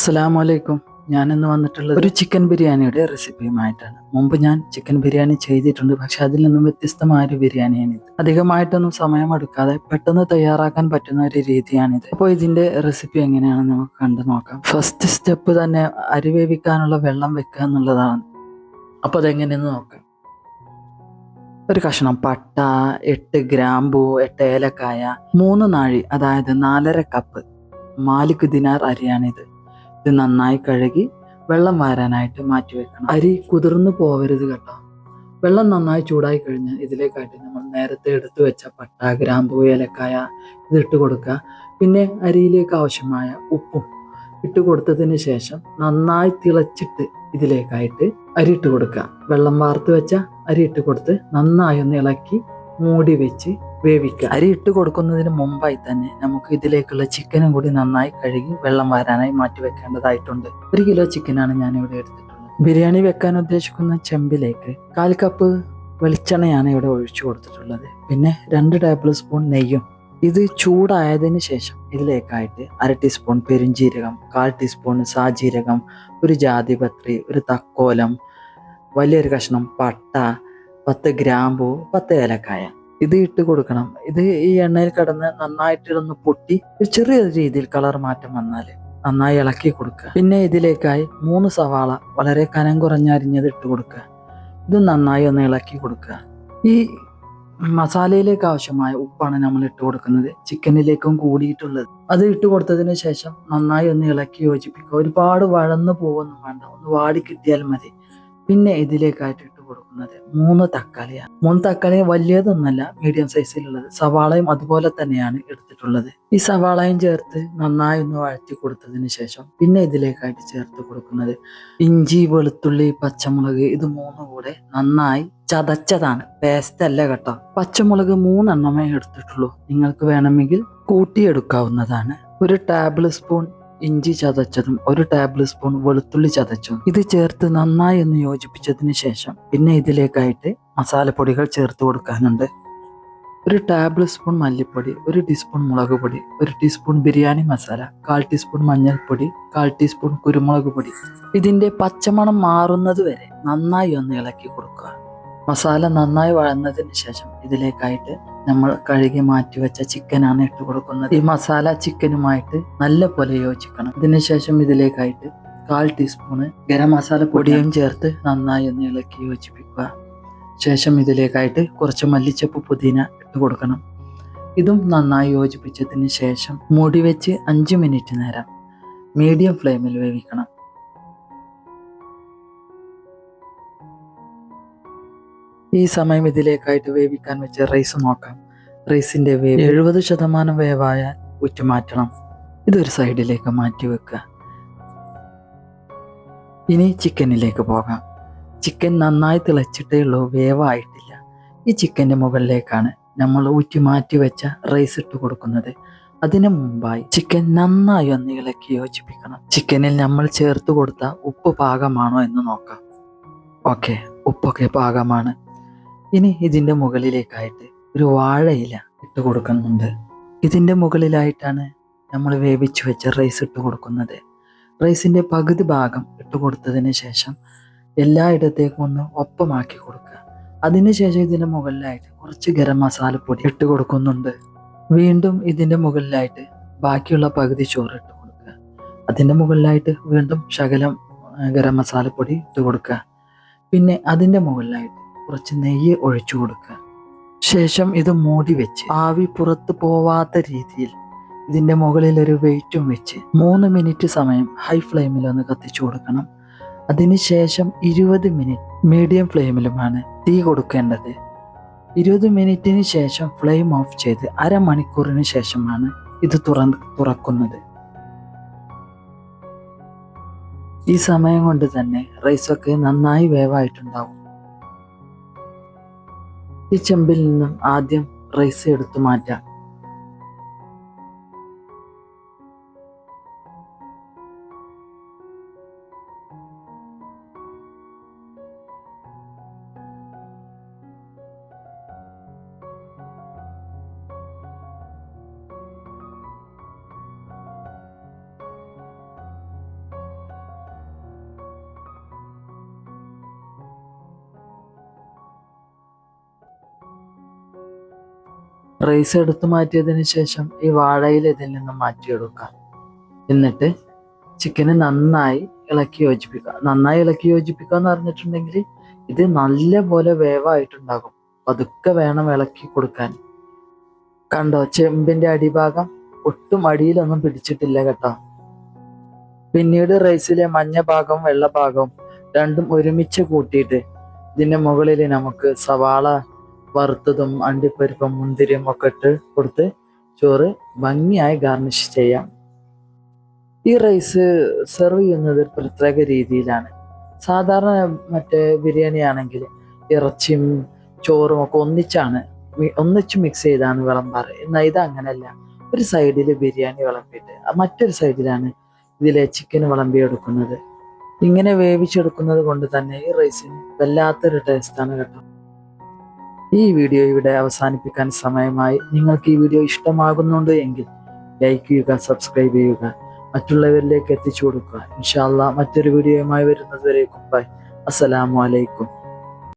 അസ്സലാമലൈക്കും. ഞാൻ ഇന്ന് വന്നിട്ടുള്ളത് ഒരു ചിക്കൻ ബിരിയാണിയുടെ റെസിപ്പിയുമായിട്ടാണ് മുമ്പ് ഞാൻ ചിക്കൻ ബിരിയാണി ചെയ്തിട്ടുണ്ട് പക്ഷെ അതിൽ നിന്നും വ്യത്യസ്തമായ ഒരു ബിരിയാണിയാണിത്. അധികമായിട്ടൊന്നും സമയമെടുക്കാതെ പെട്ടെന്ന് തയ്യാറാക്കാൻ പറ്റുന്ന ഒരു രീതിയാണിത്. അപ്പോൾ ഇതിന്റെ റെസിപ്പി എങ്ങനെയാണെന്ന് നമുക്ക് കണ്ടു നോക്കാം. ഫസ്റ്റ് സ്റ്റെപ്പ് തന്നെ അരി വേവിക്കാനുള്ള വെള്ളം വെക്കുക എന്നുള്ളതാണ്. അപ്പോൾ അതെങ്ങനെയെന്ന് നോക്കാം. ഒരു കഷ്ണം പട്ട എട്ട് ഗ്രാമ്പു എട്ട് ഏലക്കായ മൂന്ന് നാഴി അതായത് നാലര കപ്പ് മാലിക് ദിനാർ അരിയാണിത്. ഇത് നന്നായി കഴുകി വെള്ളം വാരാനായിട്ട് മാറ്റി വെക്കണം. അരി കുതിർന്നു പോവരുത് കേട്ടോ. വെള്ളം നന്നായി ചൂടായി കഴിഞ്ഞാൽ ഇതിലേക്കായിട്ട് നമ്മൾ നേരത്തെ എടുത്തു വെച്ച പട്ട ഗ്രാമ്പു ഏലക്കായ ഇതിട്ട് കൊടുക്കുക. പിന്നെ അരിയിലേക്ക് ആവശ്യമായ ഉപ്പും ഇട്ട് കൊടുത്തതിന് ശേഷം നന്നായി തിളച്ചിട്ട് ഇതിലേക്കായിട്ട് അരി ഇട്ട് കൊടുക്കുക. വെള്ളം വാർത്ത് വെച്ച അരി ഇട്ട് കൊടുത്ത് നന്നായി ഒന്ന് ഇളക്കി മൂടി വെച്ച് വേവിക്കുക. അരി ഇട്ട് കൊടുക്കുന്നതിന് മുമ്പായി തന്നെ നമുക്ക് ഇതിലേക്കുള്ള ചിക്കനും കൂടി നന്നായി കഴുകി വെള്ളം വാരാനായി മാറ്റി വെക്കേണ്ടതായിട്ടുണ്ട്. ഒരു കിലോ ചിക്കനാണ് ഞാൻ ഇവിടെ എടുത്തിട്ടുള്ളത്. ബിരിയാണി വെക്കാൻ ഉദ്ദേശിക്കുന്ന ചെമ്പിലേക്ക് കാൽ കപ്പ് വെളിച്ചെണ്ണയാണ് ഇവിടെ ഒഴിച്ചു കൊടുത്തിട്ടുള്ളത്. പിന്നെ രണ്ട് ടേബിൾ സ്പൂൺ നെയ്യും. ഇത് ചൂടായതിന് ശേഷം ഇതിലേക്കായിട്ട് അര ടീസ്പൂൺ പെരുംജീരകം കാൽ ടീസ്പൂൺ സാജീരകം ഒരു ജാതിപത്രി ഒരു തക്കോലം വലിയൊരു കഷ്ണം പട്ട പത്ത് ഗ്രാമ്പു പത്ത് ഏലക്കായ. ഇത് ഇട്ട് കൊടുക്കണം. ഇത് ഈ എണ്ണയിൽ കിടന്ന് നന്നായിട്ടിടന്ന് പൊട്ടി ഒരു ചെറിയ രീതിയിൽ കളർ മാറ്റം വന്നാൽ നന്നായി ഇളക്കി കൊടുക്കുക. പിന്നെ ഇതിലേക്കായി മൂന്ന് സവാള വളരെ കനം കുറഞ്ഞരിഞ്ഞത് ഇട്ട് കൊടുക്കുക. ഇത് നന്നായി ഒന്ന് ഇളക്കി കൊടുക്കുക. ഈ മസാലയിലേക്ക് ആവശ്യമായ ഉപ്പാണ് നമ്മൾ ഇട്ട് കൊടുക്കുന്നത്. ചിക്കനിലേക്കും കൂടിയിട്ടുള്ളത്. അത് ഇട്ട് കൊടുത്തതിന് ശേഷം നന്നായി ഒന്ന് ഇളക്കി യോജിപ്പിക്കുക. ഒരുപാട് വഴന്നു പോകുന്നു വേണ്ട. ഒന്ന് വാടി കിട്ടിയാൽ മതി. പിന്നെ ഇതിലേക്കായിട്ട് ഇട്ട് കൊടുക്കുന്നത്. മൂന്ന് തക്കാളിയാണ്. മൂന്ന് തക്കാളി വലിയതൊന്നല്ല മീഡിയം സൈസിലുള്ളത് സവാളയും അതുപോലെ തന്നെയാണ് എടുത്തിട്ടുള്ളത്. ഈ സവാളയും ചേർത്ത് നന്നായി ഒന്ന് വഴറ്റി കൊടുത്തതിന് ശേഷം പിന്നെ ഇതിലേക്കായിട്ട് ചേർത്ത് കൊടുക്കുന്നത് ഇഞ്ചി വെളുത്തുള്ളി പച്ചമുളക് ഇത് മൂന്നും കൂടെ നന്നായി ചതച്ചതാണ്. പേസ്റ്റ് അല്ല കേട്ടോ. പച്ചമുളക് മൂന്നെണ്ണമേ എടുത്തിട്ടുള്ളൂ. നിങ്ങൾക്ക് വേണമെങ്കിൽ കൂട്ടിയെടുക്കാവുന്നതാണ്. ഒരു ടേബിൾ സ്പൂൺ ഇഞ്ചി ചതച്ചതും ഒരു ടേബിൾ സ്പൂൺ വെളുത്തുള്ളി ചതച്ചതും. ഇത് ചേർത്ത് നന്നായി ഒന്ന് യോജിപ്പിച്ചതിന് ശേഷം പിന്നെ ഇതിലേക്കായിട്ട് മസാലപ്പൊടികൾ ചേർത്ത് കൊടുക്കാനുണ്ട്. ഒരു ടേബിൾ സ്പൂൺ മല്ലിപ്പൊടി ഒരു ടീസ്പൂൺ മുളക് പൊടി ഒരു ടീസ്പൂൺ ബിരിയാണി മസാല കാൽ ടീസ്പൂൺ മഞ്ഞൾപ്പൊടി കാൽ ടീസ്പൂൺ കുരുമുളക് പൊടി. ഇതിന്റെ പച്ചമണം മാറുന്നത് വരെ നന്നായി ഒന്ന് ഇളക്കി കൊടുക്കുക. മസാല നന്നായി വഴന്നതിന് ശേഷം ഇതിലേക്കായിട്ട് നമ്മൾ കഴുകി മാറ്റി വെച്ച ചിക്കനാണ് ഇട്ട് കൊടുക്കുന്നത്. ഈ മസാല ചിക്കനുമായിട്ട് നല്ല പോലെ യോജിക്കണം. ഇതിനുശേഷം ഇതിലേക്കായിട്ട് കാൽ ടീസ്പൂണ് ഗരം മസാല പൊടിയും ചേർത്ത് നന്നായി ഒന്ന് ഇളക്കി യോജിപ്പിക്കുക. ശേഷം ഇതിലേക്കായിട്ട് കുറച്ച് മല്ലിച്ചപ്പ് പുതിന ഇട്ട് കൊടുക്കണം. ഇതും നന്നായി യോജിപ്പിച്ചതിന് ശേഷം മൂടി വെച്ച് അഞ്ച് മിനിറ്റ് നേരം മീഡിയം ഫ്ലെയിമിൽ വേവിക്കണം. ഈ സമയം ഇതിലേക്കായിട്ട് വേവിക്കാൻ വെച്ച റൈസ് നോക്കാം. റൈസിന്റെ വേവ് എഴുപത് ശതമാനം വേവായാൽ ഉറ്റുമാറ്റണം ഇതൊരു സൈഡിലേക്ക് മാറ്റി വെക്കുക ഇനി ചിക്കനിലേക്ക് പോകാം. ചിക്കൻ നന്നായി തിളച്ചിട്ടേ ഉള്ളൂ വേവായിട്ടില്ല. ഈ ചിക്കന്റെ മുകളിലേക്കാണ് നമ്മൾ ഊറ്റി മാറ്റി വെച്ച റൈസ് ഇട്ട് കൊടുക്കുന്നത്. അതിനു മുമ്പായി ചിക്കൻ നന്നായി ഒന്ന് ഇളക്കി യോജിപ്പിക്കണം. ചിക്കനിൽ നമ്മൾ ചേർത്ത് കൊടുത്ത ഉപ്പ് പാകമാണോ എന്ന് നോക്കാം. ഓക്കെ ഉപ്പൊക്കെ പാകമാണ്. ഇനി ഇതിന്റെ മുകളിലേക്കായിട്ട് ഒരു വാഴയില ഇട്ട് കൊടുക്കുന്നുണ്ട്. ഇതിന്റെ മുകളിലായിട്ടാണ് നമ്മൾ വേവിച്ച് വെച്ച റൈസ് ഇട്ട് കൊടുക്കുന്നത്. റൈസിന്റെ പകുതി ഭാഗം ഇട്ട് കൊടുത്തതിന് ശേഷം എല്ലായിടത്തേക്കും ഒന്ന് ഒപ്പമാക്കി കൊടുക്കുക. അതിനുശേഷം ഇതിന്റെ മുകളിലായിട്ട് കുറച്ച് ഗരം മസാലപ്പൊടി ഇട്ട് കൊടുക്കുന്നുണ്ട്. വീണ്ടും ഇതിന്റെ മുകളിലായിട്ട് ബാക്കിയുള്ള പകുതി ചോറ് ഇട്ട് കൊടുക്കുക. അതിന്റെ മുകളിലായിട്ട് വീണ്ടും ശകലം ഗരം മസാലപ്പൊടി ഇട്ട് കൊടുക്കുക. പിന്നെ അതിന്റെ മുകളിലായിട്ട് കുറച്ച് നെയ്യ് ഒഴിച്ചു കൊടുക്കുക. ശേഷം ഇത് മൂടി വെച്ച് ആവി പുറത്ത് പോവാത്ത രീതിയിൽ ഇതിന്റെ മുകളിൽ ഒരു വെയിറ്റും വെച്ച് മൂന്ന് മിനിറ്റ് സമയം ഹൈ ഫ്ലെയിമിൽ ഒന്ന് കത്തിച്ചു കൊടുക്കണം. അതിനുശേഷം ഇരുപത് മിനിറ്റ് മീഡിയം ഫ്ലെയിമിലുമാണ് തീ കൊടുക്കേണ്ടത്. ഇരുപത് മിനിറ്റിന് ശേഷം ഫ്ലെയിം ഓഫ് ചെയ്ത് അരമണിക്കൂറിന് ശേഷമാണ് ഇത് തുറ തുറക്കുന്നത്. ഈ സമയം കൊണ്ട് തന്നെ റൈസൊക്കെ നന്നായി വേവായിട്ടുണ്ടാവും. ഈ ചെമ്പിൽ നിന്നും ആദ്യം റൈസ് എടുത്തു മാറ്റാം. റൈസ് എടുത്തു മാറ്റിയതിന് ശേഷം ഈ വാഴയിൽ ഇതിൽ നിന്നും മാറ്റിയെടുക്കാം എന്നിട്ട് ചിക്കന് നന്നായി ഇളക്കി യോജിപ്പിക്കുക. നന്നായി ഇളക്കി യോജിപ്പിക്കുക എന്ന് പറഞ്ഞിട്ടുണ്ടെങ്കിൽ ഇത് നല്ല പോലെ വേവായിട്ടുണ്ടാകും. പതുക്കെ വേണം ഇളക്കി കൊടുക്കാൻ. കണ്ടോ? ചെമ്പിന്റെ അടിഭാഗം ഒട്ടും അടിയിലൊന്നും പിടിച്ചിട്ടില്ല കേട്ടോ. പിന്നീട് റൈസിലെ മഞ്ഞ ഭാഗവും വെള്ള രണ്ടും ഒരുമിച്ച് കൂട്ടിയിട്ട് ഇതിന്റെ മുകളിൽ നമുക്ക് സവാള വറുത്തതും അണ്ടിപ്പരിപ്പും മുന്തിരിയും ഒക്കെ ഇട്ട് കൊടുത്ത് ചോറ് ഭംഗിയായി ഗാർണിഷ് ചെയ്യാം. ഈ റൈസ് സെർവ് ചെയ്യുന്നത് പ്രത്യേക രീതിയിലാണ്. സാധാരണ മറ്റേ ബിരിയാണി ആണെങ്കിൽ ഇറച്ചിയും ചോറും ഒക്കെ ഒന്നിച്ചാണ് ഒന്നിച്ച് മിക്സ് ചെയ്താണ് വിളമ്പാറ് എന്നാൽ ഇത് അങ്ങനെയല്ല. ഒരു സൈഡിൽ ബിരിയാണി വിളമ്പിയിട്ട് മറ്റൊരു സൈഡിലാണ് ഇതിലെ ചിക്കൻ വിളമ്പിയെടുക്കുന്നത്. ഇങ്ങനെ വേവിച്ചെടുക്കുന്നത് കൊണ്ട് തന്നെ ഈ റൈസിന് വല്ലാത്തൊരു ടേസ്റ്റാണ് കേട്ടോ. ഈ വീഡിയോ ഇവിടെ അവസാനിപ്പിക്കാൻ സമയമായി. നിങ്ങൾക്ക് ഈ വീഡിയോ ഇഷ്ടമാകുന്നുണ്ട് എങ്കിൽ ലൈക്ക് ചെയ്യുക സബ്സ്ക്രൈബ് ചെയ്യുക മറ്റുള്ളവരിലേക്ക് എത്തിച്ചു കൊടുക്കുക. ഇൻഷാല്ല മറ്റൊരു വീഡിയോയുമായി വരുന്നതുവരെ ബൈ അസ്സലാമു അലൈക്കും.